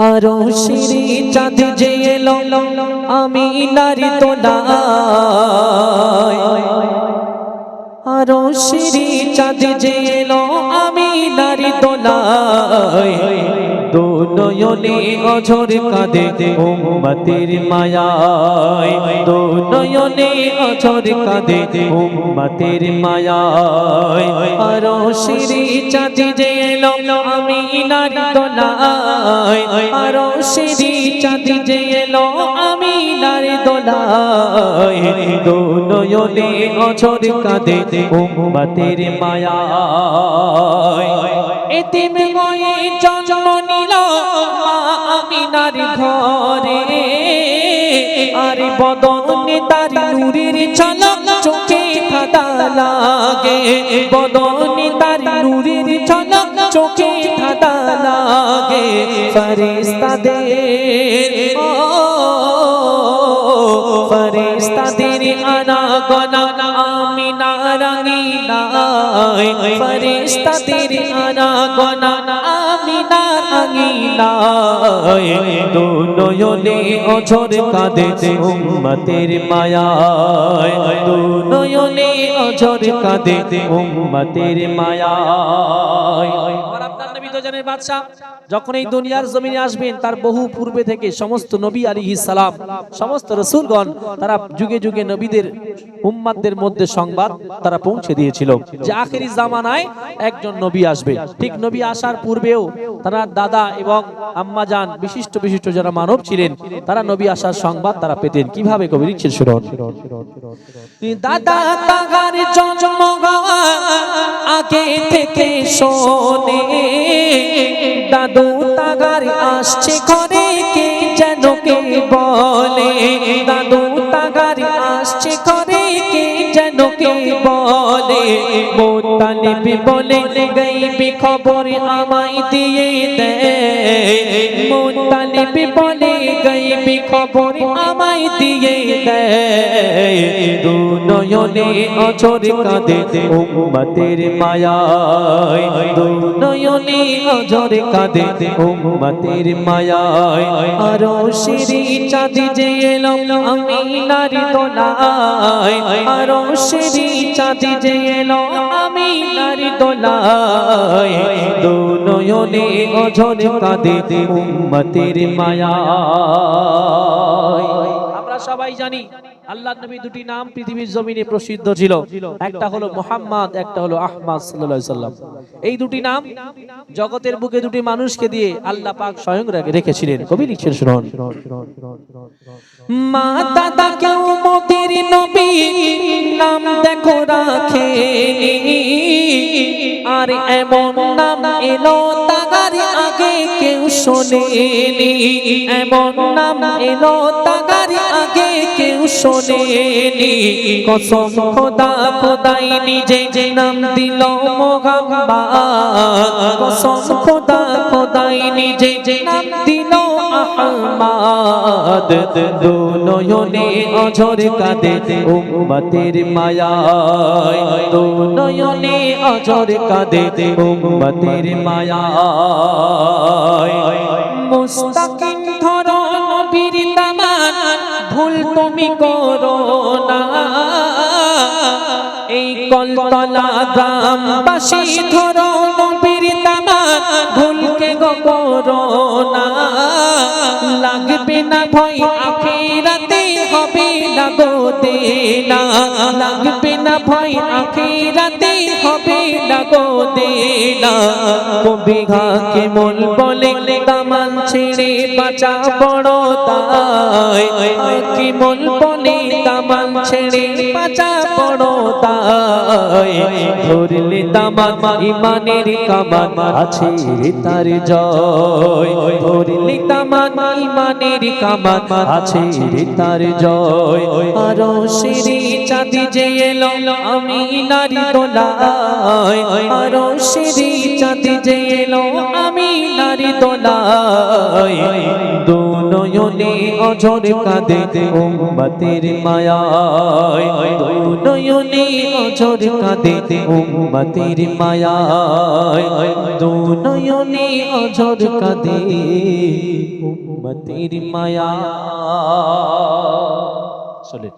আরও শ্রী চাঁদ যে এলো আমি নারী তোলায় আরও শিরি চাঁদ এলো আমি নারী তোলায় দো নয়নে অঝর কাঁদে উম্মতের মায়ায়। দো নয়নে অঝর কাঁদে উম্মতের মায়ায়। আরও শিরি চাঁদ এলো আমি নারী তোলায় আরও শিরি চাঁদ যে এলো আমি নারী তোলায় দো নয়নে অঝর কাঁদে উম্মতের মায়ায়। এতিম গয়ে জন্ম নিল মা আমিনার ঘরে। আর বদনে তার নূরের ঝলক চোখে খাদা লাগে। বদনে তার নূরের ঝলক চোখে খাদা লাগে। ফরিস্তাদের ও ফরিস্তাদের আনা গনা আমিনা রঙিনায় ফরিস্তাদের আনা গনা আমিনা রঙিনায় দো নয়নে অঝর কাঁদে উম্মতের মায়ায়। দো অঝর কাঁদে উম্মতের মায়ায়। আমার আপনার নবী তো জানেন বাদশা যখন এই দুনিয়ার জমিনে আসবেন, তার বহু পূর্বে থেকে সমস্ত নবী আলাইহিস সালাম, সমস্ত রসূলগণ, তারা যুগে যুগে নবীদের, উম্মাদদের মধ্যে সংবাদ তারা পৌঁছে দিয়েছিল যে আখেরি জামানায় একজন নবী আসবে। ঠিক নবী আসার পূর্বেও তারা দাদা এবং আম্মাজান বিশিষ্ট বিশিষ্ট যারা মানব ছিলেন, তারা নবী আসার সংবাদ তারা পেতেন। কীভাবে কবি লিখছেন শুনুন? দাদা তাগার জন্মগাওয়া আগে থেকে শোনে দাদু তাগার আসছে ঘরে, কে যেন কে বলে? দাদু তাগার আসছে ঘরে, কে যেন কে বলে? মোতালিব বলে গাইবি খবর আমায় দিয়ে দে। মোতালিব বলে গাইবি খবর নয়নে অচর কাঁদে উম্মতের মায়ায়। দু নয়নে অঝর কাঁদে উম্মতের মায়ায়। আরও শিরি চাঁদি যে এলো, আমি নারী তোলায় আরও শিরি চাঁদি যে এলো, আমি নারী তোলায় দু নয়নে অঝর কাঁদে উম্মতের মায়ায়। আমরা সবাই জানি আল্লাহ নবী দুটি নাম পৃথিবীর জমিনে প্রসিদ্ধ ছিল। একটা হলো মোহাম্মদ, একটা হলো আহমদ সাল্লাম। এই দুটি নাম জগতের বুকে দুটি মানুষকে দিয়ে আল্লাহ পাক স্বয়ং রেখেছিলেন। কবি লিখছেন, শুনুন। মা দাদা কেউ মতির নবী নাম দেখো রাখে আর এমন নাম এলো তাগার আগে কেউ শোনেনি। এমন নাম এলো তাগার আগে কেউ শোনেনি। কসম খোদা খোদাই নিজে যে নাম দিল মোহাম্মদ। কসম খোদা খোদাই নিজে যে নাম দিল আহমদ দু নয়নে অঝর কাঁদে উম্মতের মায়ায়। দু নয়নে অঝর কাঁদে উম্মতের মায়ায়। মুস্তাকিম ধরো নবীর দামান, ভুল তুমি করো না। এই কলতলা গ্রামবাসী ধরো নবীর দামান ভুলকে গো করো না লাগবে না ভয়, আখিরাতে হবে না গো দেনা। লাগবে না ভয়, আখিরাতে গো দেনা কবিঘা কে মন বলে দামান ছেড়ে বাঁচা বড় তাই কি মন বলে দামান ছেড়ে বাঁচা বড় তাই ধরলে দামান ইমানের কামান, আছে তার জয়। ধরলে দামান ইমানের কামান, আছে তার জয়। আরও সিঁড়ি চাঁদি যে এলো, আমি নারী দোলায়। আরও সিঁড়ি চাঁদি যে এলো, আমি নারী দোলায়। দু নয়নে অঝর কাঁদে উম্মতের মায়ায়। দু নয়নে অঝর কাঁদে উম্মতের মায়ায়। দু নয়নে অঝর কাঁদে উম্মতের মায়া। চলে।